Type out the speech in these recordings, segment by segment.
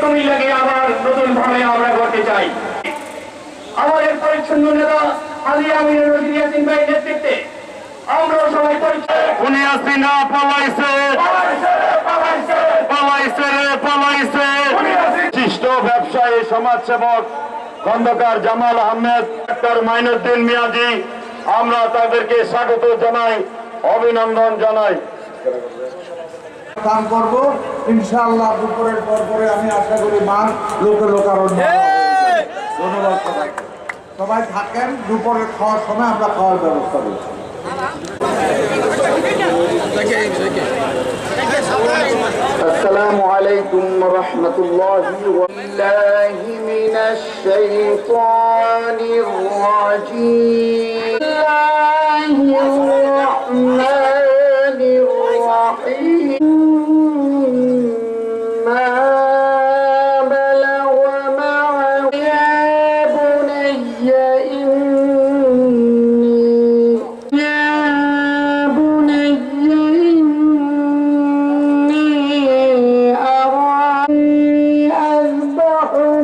কুমিল্লাকে আবার নতুন ভাবে আমরা করতে চাই। আমাদের পরিচ্ছন্ন নেতা আলী আমির রশিদ ইয়াসিন ভাই নেতৃত্বে আমরাও সবাই পরিচয় উনি আসিনা পলাইছে। পলাইছে পলাইছে। বিশিষ্ট ব্যবসায়ী সমাজসেবক খন্দকার জামাল আহমেদ ডাক্তার মাইনুদ্দিন মিয়াজি আমরা তাদেরকে স্বাগত জানাই অভিনন্দন জানাই। কাম করব ইনশাআল্লাহ দুপুরের পর পরে আমি আশা করি মান লোকে লোকারণ্য ধন্যবাদ সবাইকে সবাই থাকেন দুপুরের খাওয়ার সময় আমরা খাওয়ার ব্যবস্থা করছি السلام عليكم ورحمة الله والله من الشيطان الرجيم الله الرحمن الرحيم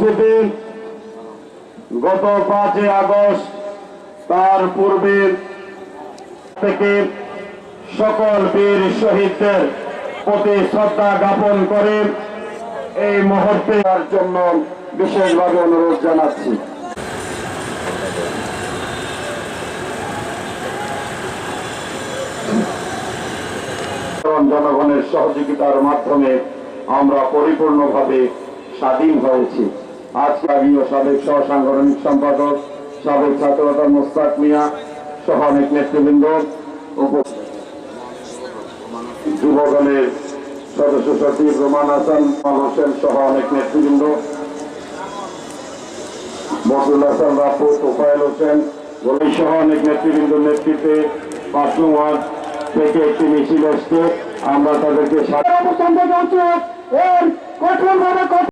উপস্থিতি গত পাঁচই আগস্ট তার পূর্বের থেকে সকল বীর শহীদদের প্রতি শ্রদ্ধা জ্ঞাপন করে এই মুহূর্তে তার জন্য বিশেষভাবে অনুরোধ জানাচ্ছি। জনগণের সহযোগিতার মাধ্যমে আমরা পরিপূর্ণভাবে স্বাধীন হয়েছি। আজকে আমি ও সাবেক সহ সাংগঠনিক সম্পাদক, সাবেক ছাত্রতা মোস্তাক মিয়া, সহ অনেক নেতৃবৃন্দ যুবগণের সদস্য সচিব রোমান হাসান হোসেন সহ অনেক নেতৃবৃন্দ। বসুল হাসান রাফু তোফায়েল হোসেন বলি সহ অনেক নেতৃবৃন্দ নেতৃত্বে পাঁচ ওয়ার্ড থেকে একটি মিছিল এসছে। আমরা তাদেরকে অবস্থান থেকে এর কঠোরভাবে